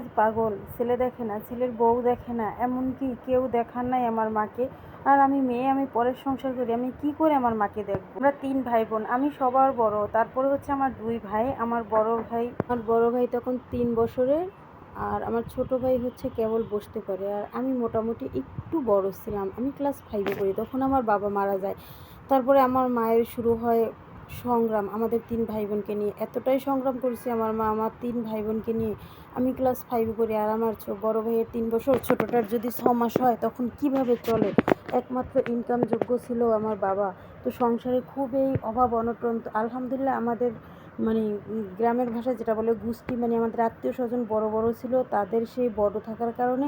আজ পাগল, ছেলে দেখে না, ছেলের বউ দেখে না, এমনকি কেউ দেখার নাই আমার মাকে। আর আমি মেয়ে, আমি পরের সংসার করি, আমি কি করে আমার মাকে দেখব? আমরা তিন ভাই বোন আমি সবার বড়, তারপরে হচ্ছে আমার দুই ভাই, আমার বড় ভাই। আমার বড় ভাই তখন তিন বছরের, আর আমার ছোট ভাই হচ্ছে কেবল বসতে পারে। আর আমি মোটামুটি একটু বড় ছিলাম, আমি ক্লাস ফাইভে পড়ি, তখন আমার বাবা মারা যায়। তারপরে আমার মায়ের শুরু হয় সংগ্রাম আমাদের তিন ভাই বোনকে নিয়ে। এতটাই সংগ্রাম করেছি আমার মা, আমার তিন ভাই বোনকে নিয়ে। আমি ক্লাস ফাইভে পড়ি আর আমার বড় ভাইয়ের তিন বছর, ছোটোটার যদি ছ মাস হয় তখন কীভাবে চলে? একমাত্র ইনকাম যোগ্য ছিল আমার বাবা। তো সংসারে খুবই অভাব অনটন আলহামদুলিল্লাহ আমাদের মানে গ্রামের ভাষায় যেটা বলে গোষ্ঠী মানে আমাদের আত্মীয় স্বজন বড় বড় ছিল, তাদের সেই বড় থাকার কারণে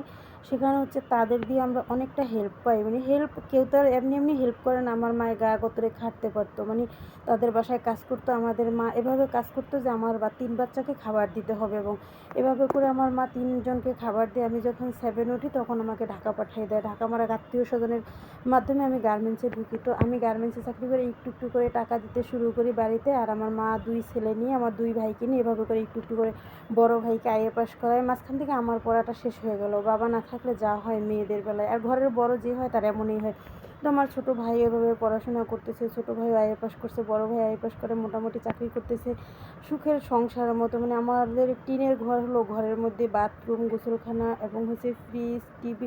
সেখানে হচ্ছে তাদের দিয়ে আমরা অনেকটা হেল্প পাই। মানে হেল্প কেউ তো আর এমনি এমনি হেল্প করে না, আমার মায়ের গা গতরে খাটতে পারতো। মানে তাদের বাসায় কাজ করতো, আমাদের মা এভাবে কাজ করতো যে আমার বা তিন বাচ্চাকে খাবার দিতে হবে এবং এভাবে করে আমার মা তিনজনকে খাবার দিয়ে আমি যখন সেভেন উঠি তখন আমাকে ঢাকা পাঠিয়ে দেয়। ঢাকা আমার আত্মীয় স্বজনের মাধ্যমে আমি গার্মেন্টসে ঢুকি। তো আমি গার্মেন্টসে চাকরি করে একটু একটু করে টাকা দিতে শুরু করি বাড়িতে আর আমার মা দুই ছেলে নিয়ে আমার দুই ভাইকে নিয়ে এভাবে করে একটু একটু করে বড় ভাইকে আইএ পাস করায় মাঝখান থেকে আমার পড়াটা শেষ হয়ে গেল। বাবা না থাকলে যা হয় মেয়েদের বেলায়। আর ঘরের বড় যে হয় তার এমনই হয়। তো আমার ছোটো ভাই এভাবে পড়াশোনা করতেছে, ছোটো ভাই আইএ পাস করছে, বড় ভাই আইএ পাস করে মোটামুটি চাকরি করতেছে। সুখের সংসারের মতো মানে আমাদের টিনের ঘর হলো ঘরের মধ্যে বাথরুম, গোসলখানা এবং হচ্ছে ফ্রিজ টিভি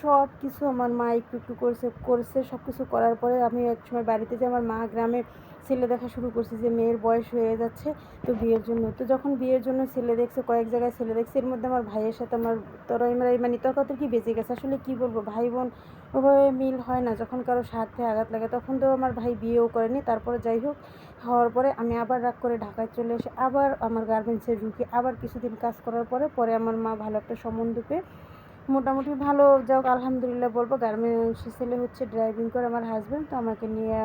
সব কিছু আমার মা একটু একটু করছে করছে সব কিছু করার পরে আমি এক সময় বাড়িতে যে আমার মা গ্রামে ছেলে দেখা শুরু করছে যে মেয়ের বয়স হয়ে যাচ্ছে তো বিয়ের জন্য। তো যখন বিয়ের জন্য ছেলে দেখছে, কয়েক জায়গায় ছেলে দেখছে, এর মধ্যে আমার ভাইয়ের সাথে আমার তরাই মানে তর্কাতর্কি বেঁচে গেছে। আসলে কি বলব? ভাই বোন ওভাবে মিল হয় না। যখন কারও স্বার্থে আঘাত লাগে, তখন তো আমার ভাই বিয়েও করেনি। তারপরে যাই হোক, হওয়ার পরে আমি আবার রাগ করে ঢাকায় চলে এসে আবার আমার গার্মেন্টসে ঢুকি আবার কিছুদিন কাজ করার পরে পরে আমার মা ভালো একটা সম্বন্ধ পেয়ে মোটামুটি ভালো। যাক আলহামদুলিল্লাহ বলব, গার্মেন্টস ছেলে হচ্ছে ড্রাইভিং করে আমার হাজব্যান্ড তো আমাকে নিয়ে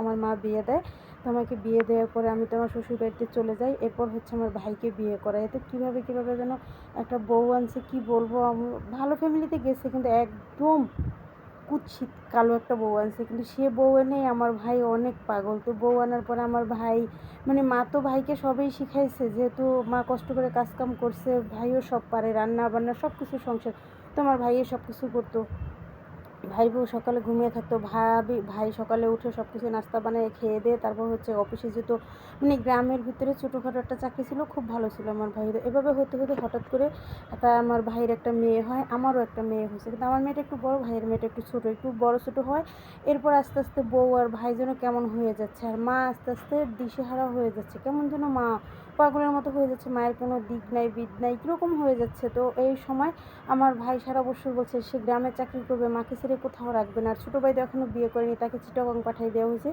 আমার মা বিয়ে দেয়। তো আমাকে বিয়ে দেওয়ার পরে আমি তো আমার শ্বশুর বাড়িতে চলে যাই। এরপর হচ্ছে আমার ভাইকে বিয়ে করায় তো কীভাবে কীভাবে যেন একটা বউ আনছে, কী বলব? ভালো ফ্যামিলিতে গেছে, কিন্তু একদম কুৎসিত কালো একটা বউ আনছে, কিন্তু সে বউ এনেই আমার ভাই অনেক পাগল। তো বউ আনার পরে আমার ভাই মানে মা তো ভাইকে সবেই শিখাইছে, যেহেতু মা কষ্ট করে কাজকাম করছে, ভাইও সব পারে রান্না বান্না সব কিছু সংসার, তো আমার ভাইয়ে সব কিছু করতো। ভাই বউ সকালে ঘুমিয়ে থাকতো, ভাবি, ভাই সকালে উঠে সব কিছু নাস্তা বানিয়ে খেয়ে দিয়ে তারপর হচ্ছে অফিসে যেত। মানে গ্রামের ভিতরে ছোটোখাটো একটা চাকরি ছিল, খুব ভালো ছিল আমার ভাইয়ের। এভাবে হতে হতে হঠাৎ করে একটা আমার ভাইয়ের একটা মেয়ে হয়, আমারও একটা মেয়ে হয়েছে। কিন্তু আমার মেয়েটা একটু বড়, ভাইয়ের মেয়েটা একটু ছোটো, একটু বড় ছোটো হয়। এরপর আস্তে আস্তে বউ আর ভাই যেন কেমন হয়ে যাচ্ছে, আর মা আস্তে আস্তে দিশেহারা হয়ে যাচ্ছে। কেমন যেন মা পাগলের মতো হয়ে যাচ্ছে, মায়ের কোনো দিক নাই, বিদ নাই, কীরকম হয়ে যাচ্ছে। তো এই সময় আমার ভাই সারা বছর বলছে, সে গ্রামে চাকরি করবে, মাকে ছেড়ে কোথাও রাখবে না। আর ছোটো ভাই তো এখনও বিয়ে করেনি, তাকে চিটাগং পাঠিয়ে দেওয়া হয়েছে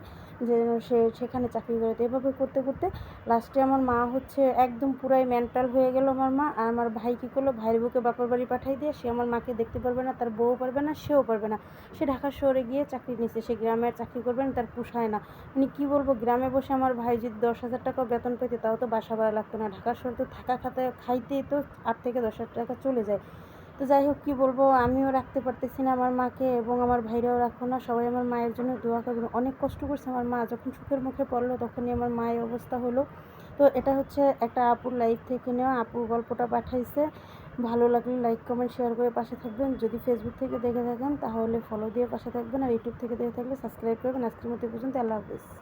যে সে সেখানে চাকরি করে। তো এভাবে করতে করতে লাস্টে আমার মা হচ্ছে একদম পুরাই মেন্টাল হয়ে গেল আমার মা। আর আমার ভাই কী করল? ভাইয়ের বুকে বাপের বাড়ি পাঠিয়ে দিয়ে সে আমার মাকে দেখতে পারবে না, তার বউ পারবে না, সেও পারবে না। সে ঢাকা শহরে গিয়ে চাকরি নিচ্ছে সে গ্রামে আর চাকরি করবে না, তার পোষায় না। মানে কী বলব, গ্রামে বসে আমার ভাই যদি দশ হাজার টাকা বেতন পেতে, তাও তো বাসা ভাড়া লাগতো না। ঢাকা শহরে তো থাকা খাতে খাইতেই তো আট থেকে দশ হাজার টাকা চলে যায়। তো যাই হোক, কী বলব? আমিও রাখতে পারতেছি না আমার মাকে এবং আমার ভাইরাও রাখো না। সবাই আমার মায়ের জন্য দোয়া করবেন। অনেক কষ্ট করছে আমার মা। যখন সুখের মুখে পড়ল, তখনই আমার মায়ের অবস্থা হলো। তো এটা হচ্ছে একটা আপুর লাইফ থেকে নেওয়া। আপুর গল্পটা পাঠাইছে। ভালো লাগলে লাইক কমেন্ট শেয়ার করে পাশে থাকবেন। যদি ফেসবুক থেকে দেখে থাকেন, তাহলে ফলো দিয়ে পাশে থাকবেন। আর ইউটিউব থেকে দেখে থাকলে সাবস্ক্রাইব করবেন। আজকের এই পর্যন্ত। আল্লাহ হাফিজ।